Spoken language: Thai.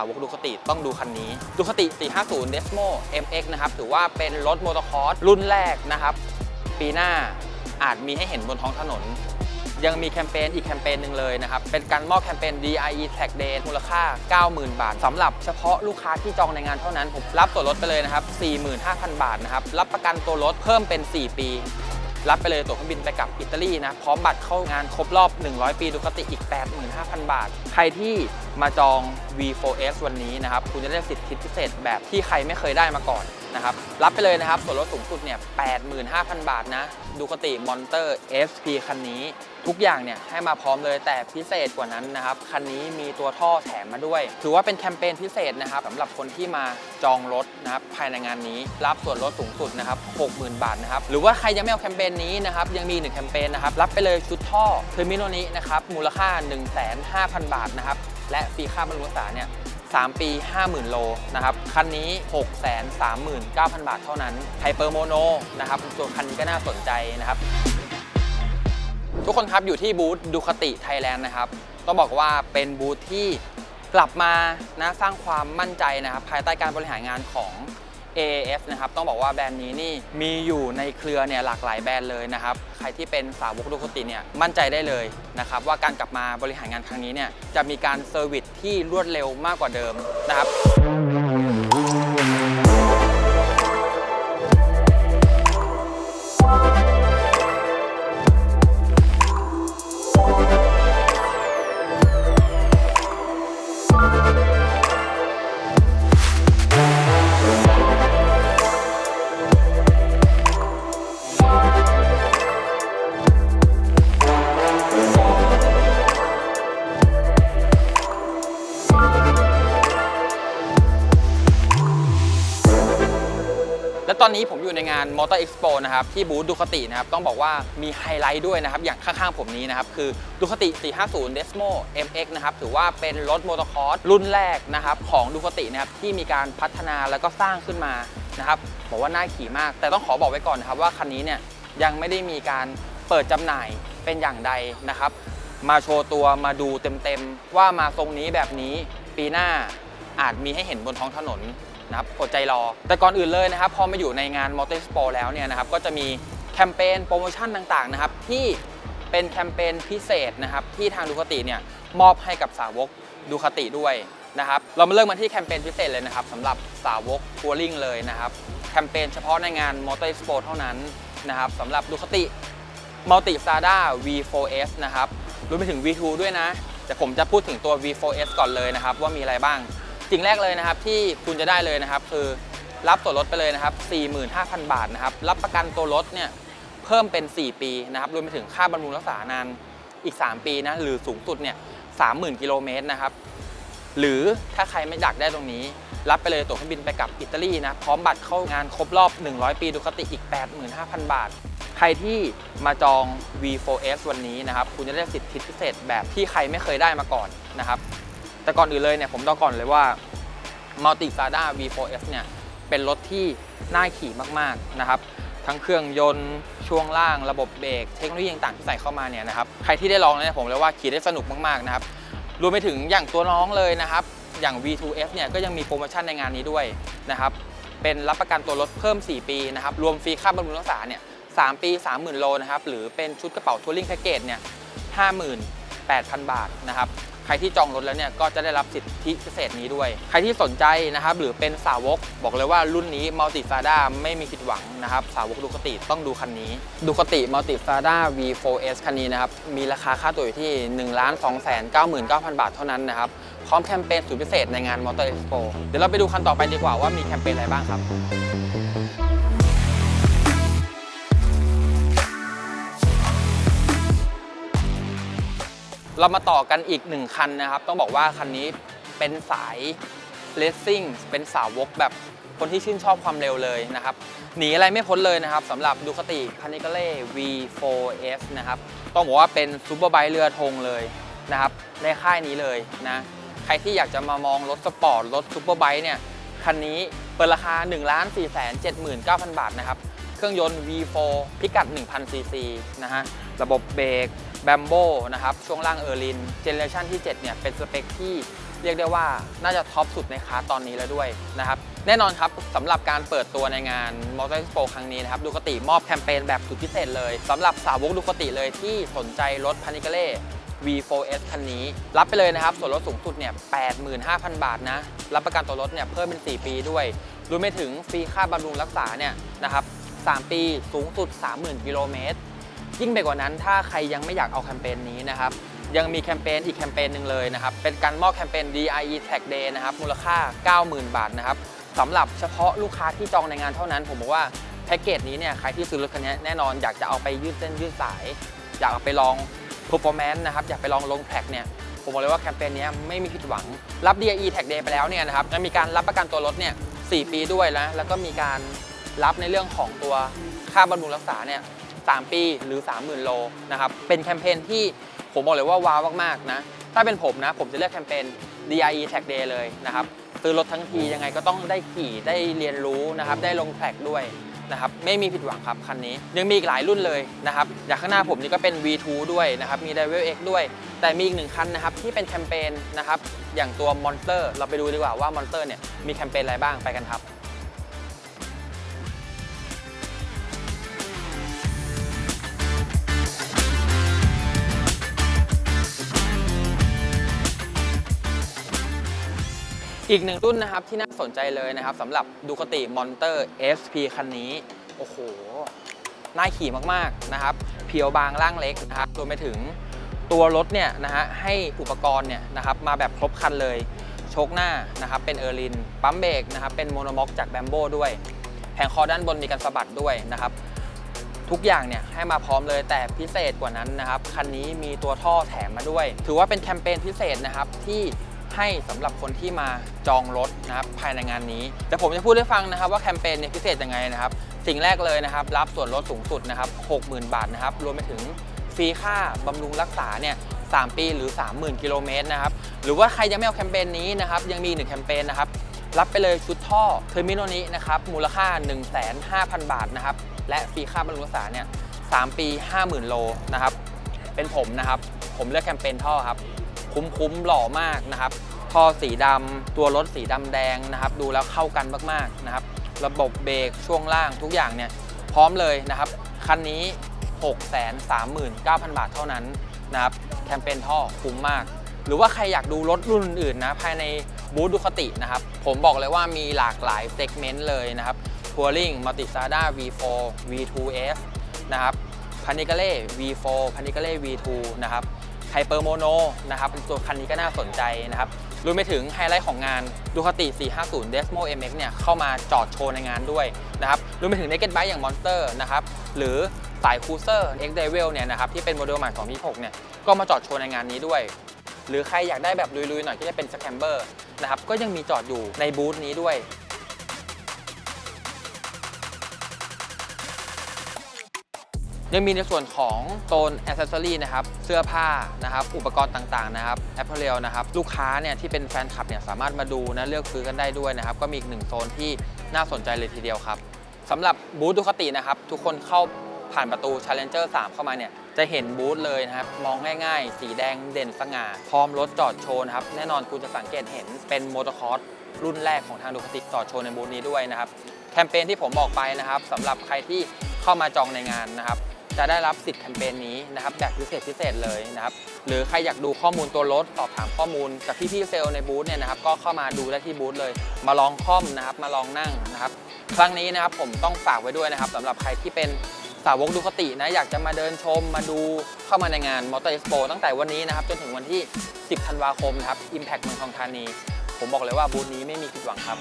าวกดูคติต้องดูคันนี้ดูคติ 450 Desmo MX นะครับ ถือว่าเป็นรถมอเตอร์คอร์สรุ่นแรกนะครับ ปีหน้าอาจมีให้เห็นบนท้องถนน ยังมีแคมเปญอีกแคมเปญหนึ่งเลยนะครับ เป็นการมอบแคมเปญ DIE Tag Day มูลค่า 90,000 บาทสำหรับเฉพาะลูกค้าที่จองในงานเท่านั้นผมรับส่วนลดไปเลยนะครับ 45,000 บาทนะครับรับประกันตัวรถเพิ่มเป็น 4 ปี รับไปเลยตั๋วเครื่องบินไปกับอิตาลีนะพร้อมบัตรเข้างานครบรอบ 100 ปีดูคติอีก 85,000 บาท ใครที่มาจอง V4S วันนี้นะครับ คุณจะได้สิทธิพิเศษแบบที่ใครไม่เคยได้มาก่อน นะครับ รับไปเลยนะครับส่วนลดสูงสุดเนี่ย85,000 บาทนะ ดูคติมอนเตอร์ SP คันนี้ ทุกอย่างเนี่ยให้มาพร้อมเลยแต่พิเศษกว่านั้นนะครับ คันนี้มีตัวท่อแถมมาด้วย ถือว่าเป็นแคมเปญพิเศษนะครับสำหรับคนที่มาจองรถนะครับภายในงานนี้ รับส่วนลดสูงสุดนะครับ60,000 บาทนะครับ หรือว่าใครยังไม่เอาแคมเปญนี้นะครับ ยังมีหนึ่งแคมเปญนะครับ รับไปเลยชุดท่อเทอร์มิโนนี้นะครับ มูลค่า 150,000บาทนะครับ และฟรีค่าบรรักษาเนี่ย 3 ปี 50,000 โลนะครับ คันนี้ 639,000 บาทเท่านั้นไฮเปอร์โมโนนะครับส่วนคันนี้ก็น่าสนใจนะครับ ทุกคนครับอยู่ที่บูธดูคติไทยแลนด์นะครับ ต้องบอกว่าเป็นบูธที่กลับมานะสร้างความมั่นใจนะครับ ภายใต้การบริหารงานของ AAF นะครับต้องบอกว่าแบรนด์นี้นี่มีอยู่ในเครือเนี่ยหลากหลายแบรนด์เลยนะครับใครที่เป็นสาวกดูคติเนี่ยมั่นใจได้เลยนะครับว่าการกลับมาบริหารงานครั้งนี้เนี่ยจะมีการเซอร์วิสที่รวดเร็วมากกว่าเดิมนะครับ ในงาน Motor Expo นะครับที่บูธดูคตินะครับต้องบอกว่ามีไฮไลท์ด้วยนะครับอย่างข้างๆผมนี้นะครับคือดูคติ450 Desmo MX นะครับถือว่าเป็นรถมอเตอร์คอร์สรุ่นแรกนะครับของดูคตินะครับที่มีการพัฒนาแล้วก็สร้างขึ้นมานะครับบอกว่าน่าขี่มาก แต่ต้องขอบอกไว้ก่อนนะครับว่าคันนี้เนี่ยยังไม่ได้มีการเปิดจำหน่ายเป็นอย่างใดนะครับ มาโชว์ตัวมาดูเต็มๆว่ามาทรงนี้แบบนี้ปีหน้าอาจมีให้เห็นบนท้องถนน นะครับอดใจรอ แต่ก่อนอื่นเลยนะครับ พอมาอยู่ในงาน m o t o r Expo แล้วเนี่ยนะครับ ก็จะมีแคมเปญโปรโมชั่นต่างๆนะครับ ที่เป็นแคมเปญพิเศษนะครับ ที่ทางดูคติเนี่ยมอบให้กับสาวกดูคติด้วยนะครับเรามาเริ่มมาที่แคมเปญพิเศษเลยนะครับสำหรับสาวกทัวริงเลยนะครับ แคมเปญเฉพาะในงาน m o t o r Expo เท่านั้นนะครับสำหรับดูคติ Multi Sada V4S นะครับรวมไปถึง V2 ด้วยนะแต่ผมจะพูดถึงตัว V4S ก่อนเลยนะครับ ว่ามีอะไรบ้าง สิ่งแรกเลยนะครับที่คุณจะได้เลยนะครับ คือรับส่วนลดไปเลยนะครับ 45,000 บาทนะครับ รับประกันตัวรถเนี่ยเพิ่มเป็น 4 ปีนะครับรวมไปถึงค่าบำรุงรักษานานอีก 3 ปีนะหรือสูงสุดเนี่ย30,000 กิโลเมตรนะครับ หรือถ้าใครไม่อยากได้ตรงนี้ รับไปเลยตั๋วเครื่องบินไปกับอิตาลีนะพร้อมบัตรเข้างานครบรอบ 100 ปีดูคติอีก 85,000 บาท ใครที่มาจอง V4S วันนี้นะครับ คุณจะได้สิทธิพิเศษแบบที่ใครไม่เคยได้มาก่อนนะครับ แต่ก่อนอื่นเลยเนี่ยผมต้องก่อนเลยว่า Multi Sada V4S เนี่ยเป็นรถที่น่าขี่มากๆนะครับ ทั้งเครื่องยนต์ช่วงล่างระบบเบรกเทคโนโลยีต่างๆที่ใส่เข้ามาเนี่ยนะครับใครที่ได้ลองเนี่ยผมเลยว่าขี่ได้สนุกมากๆนะครับรวมไปถึงอย่างตัวน้องเลยนะครับ อย่าง V2F เนี่ยก็ยังมีโปรโมชั่นในงานนี้ด้วยนะครับเป็นรับประกันตัวรถเพิ่ม 4 ปีนะครับรวมฟรีค่าบำรุงรักษาเนี่ย3ปี 30,000 โลนะครับหรือเป็นชุดกระเป๋าทัวริงแพ็กเกจเนี่ย58,000 บาทนะครับ ใครที่จองรถแล้วเนี่ยก็จะได้รับสิทธิพิเศษนี้ด้วย ใครที่สนใจนะครับหรือเป็นสาวกบอกเลยว่ารุ่นนี้ Multi Sada ไม่มีผิดหวังนะครับสาวกดูคติต้องดูคันนี้ ดูคติ Multi Sada V4S คันนี้นะครับมีราคาค่าตัวอยู่ที่ 1 2 9 9 9 0 0 บาทเท่านั้นนะครับพร้อมแคมเปญสุดพิเศษในงาน Motor Expo เดี๋ยวเราไปดูคันต่อไปดีกว่าว่ามีแคมเปญอะไรบ้างครับ เรามาต่อกันอีกหนึ่งคันนะครับ ต้องบอกว่าคันนี้เป็นสายเลสซิ่งเป็นสาวกแบบคนที่ชื่นชอบความเร็วเลยนะครับ หนีอะไรไม่พ้นเลยนะครับสำหรับดูคติพานิกเล่ V4S นะครับ ต้องบอกว่าเป็นซูเปอร์ไบค์เรือธงเลยนะครับ ในค่ายนี้เลยนะ ใครที่อยากจะมามองรถสปอร์ต รถซูเปอร์ไบค์เนี่ย คันนี้เปิดราคา 1 4 7 9 0 0 0 บาทนะครับ เครื่องยนต์ V4 พิกัด 1,000ซีซีนะฮะ ระบบเบรก แบมโบนะครับช่วงล่างเออร์ลินเจเนเรชันที่7เนี่ยเป็นสเปคที่เรียกได้ว่าน่าจะท็อปสุดในคลาสตอนนี้แล้วด้วยนะครับแน่นอนครับสำหรับการเปิดตัวในงาน Motor Expo ครั้งนี้นะครับดูคติมอบแคมเปญแบบสุดพิเศษเลยสำหรับสาวกดูคติเลยที่สนใจรถพานิกเล่ V4S คันนี้ รับไปเลยนะครับ ส่วนลดสูงสุดเนี่ย 85,000 บาทนะ รับประกันตัวรถเนี่ยเพิ่มเป็น 4 ปีด้วยรวมไปถึงฟรีค่าบำรุงรักษาเนี่ยนะครับ 3 ปีสูงสุด 30,000 กิโลเมตร ยิ่งไปกว่านั้นถ้าใครยังไม่อยากเอาแคมเปญนี้นะครับยังมีแคมเปญอีกแคมเปญหนึ่งเลยนะครับ เป็นการมอบแคมเปญ DIE Tag Day นะครับ มูลค่า 90,000 บาทนะครับสำหรับเฉพาะลูกค้าที่จองในงานเท่านั้น ผมบอกว่าแพ็กเกจนี้เนี่ยใครที่ซื้อรถคันนี้แน่นอนอยากจะเอาไปยืดเส้นยืดสาย อยากเอาไปลอง performance นะครับ อยากไปลองลงแท็กเนี่ยผมบอกเลยว่าแคมเปญนี้ไม่มีผิดหวัง รับ DIE Tag Day ไปแล้วเนี่ยนะครับยังมีการรับประกันตัวรถเนี่ย4ปีด้วยนะแล้วก็มีการรับในเรื่องของตัวค่าบำรุงรักษาเนี่ย 3 ปีหรือ 30,000 โลนะครับ เป็นแคมเปญที่ผมบอกเลยว่าว้าวมากๆนะ ถ้าเป็นผมนะ ผมจะเลือกแคมเปญ DIE Tag Day เลยนะครับ ซื้อรถทั้งทียังไงก็ต้องได้ขี่ได้เรียนรู้นะครับ ได้ลงแท็กด้วยนะครับ ไม่มีผิดหวังครับคันนี้ ยังมีอีกหลายรุ่นเลยนะครับ อย่างข้างหน้าผมนี่ก็เป็น V2 ด้วยนะครับ มี d i v e l X ด้วย แต่มีอีกหนึ่งคันนะครับที่เป็นแคมเปญนะครับ อย่างตัว Monster เราไปดูดีกว่าว่า Monster เนี่ยมีแคมเปญอะไรบ้างไปกันครับ อีกหนึ่งรุ่นนะครับที่น่าสนใจเลยนะครับสำหรับดูคติ Monster SP คันนี้ โอ้โห น่าขี่มากๆนะครับ เพียวบางล่างเล็กนะครับรวมไปถึงตัวรถเนี่ยนะฮะให้อุปกรณ์เนี่ยนะครับมาแบบครบคันเลย โชคหน้านะครับเป็นเออร์ลิน ปั๊มเบรกนะครับเป็นโมโนม็อกจากแบมโบด้วย แผงคอด้านบนมีการสะบัดด้วยนะครับ ทุกอย่างเนี่ยให้มาพร้อมเลยแต่พิเศษกว่านั้นนะครับ คันนี้มีตัวท่อแถมมาด้วย ถือว่าเป็นแคมเปญพิเศษนะครับที่ ให้สำหรับคนที่มาจองรถนะครับภายในงานนี้แต่ผมจะพูดให้ฟังนะครับว่าแคมเปญเนี่ยพิเศษยังไงนะครับ สิ่งแรกเลยนะครับ รับส่วนลดสูงสุดนะครับ60,000 บาทนะครับรวมไปถึงฟรีค่าบำรุงรักษาเนี่ย3 ปีหรือ 30,000 กิโลเมตรนะครับหรือว่าใครยังไม่เอาแคมเปญนี้นะครับยังมีหนึ่งแคมเปญนะครับรับไปเลยชุดท่อเทอร์มิโนนี้นะครับมูลค่า 15,000บาทนะครับและฟรีค่าบำรุงรักษาเนี่ย3ปี 50,000 โลนะครับเป็นผมนะครับ ผมเลือกแคมเปญท่อครับ คุ้มๆหล่อมากนะครับท่อสีดำตัวรถสีดำแดงนะครับ ดูแล้วเข้ากันมากๆนะครับ ระบบเบรกช่วงล่างทุกอย่างเนี่ยพร้อมเลยนะครับคันนี้ 639,000 บาทเท่านั้นนะครับแคมเปญท่อคุ้มมาก หรือว่าใครอยากดูรถรุ่นอื่นนะภายในบูธดูคตินะครับ ผมบอกเลยว่ามีหลากหลายเซกเมนต์เลยนะครับทัวริงมัลติซาด้า V4 V2S นะครับพานิกาเล่ V4 พานิกาเล่ V2 นะครับ ไฮเปอร์โมโนนะครับตัวคันนี้ก็น่าสนใจนะครับรวมไปถึงไฮไลท์ของงานดูคติ 450 Desmo MX เนี่ยเข้ามาจอดโชว์ในงานด้วยนะครับรวมไปถึง Naked Bike อย่าง Monster นะครับหรือสาย Cruiser X Devil เนี่ยนะครับที่เป็นโมเดลใหม่ของ2026เนี่ยก็มาจอดโชว์ในงานนี้ด้วย หรือใครอยากได้แบบลุยๆหน่อยที่จะเป็นสแคมเบอร์นะครับก็ยังมีจอดอยู่ในบูธนี้ด้วย ยังมีในส่วนของโซนอ c เซสซอรีนะครับ เสื้อผ้านะครับ อุปกรณ์ต่างๆนะครับแอปเปิลนะครับ ลูกค้าเนี่ยที่เป็นแฟนคลับเนี่ยสามารถมาดูนะเลือกซื้อกันได้ด้วยนะครับ ก็มีอีกหนึ่งโซนที่น่าสนใจเลยทีเดียวครับสำหรับบูธดูคตินะครับ ทุกคนเข้าผ่านประตู Challenger 3 เข้ามาเนี่ยจะเห็นบูธเลยนะครับ มองง่ายๆ สีแดงเด่นสง่า พร้อมรถจอดโชว์นะครับ แน่นอนคุณจะสังเกตเห็นเป็นมอเตอร์คอร์สรุ่นแรกของทางดูคติจอดโชว์ในบูธนี้ด้วยนะครับ แคมเปญที่ผมบอกไปนะครับสำหรับใครที่เข้ามาจองในงานนะครับ จะได้รับสิทธิ์แคมเปญนี้นะครับแบบพิเศษพิเศษเลยนะครับหรือใครอยากดูข้อมูลตัวรถสอบถามข้อมูลจากพี่ๆเซลล์ในบูธเนี่ยนะครับก็เข้ามาดูได้ที่บูธเลย มาลองค่อมนะครับมาลองนั่งนะครับครั้งนี้นะครับผมต้องฝากไว้ด้วยนะครับสำหรับใครที่เป็นสาวกดูคตินะอยากจะมาเดินชมมาดูเข้ามาในงาน Motor Expo ตั้งแต่วันนี้นะครับจนถึงวันที่ 10 ธันวาคมนะครับ Impact เมืองทองธานี ผมบอกเลยว่าบูธนี้ไม่มีผิดหวังครับ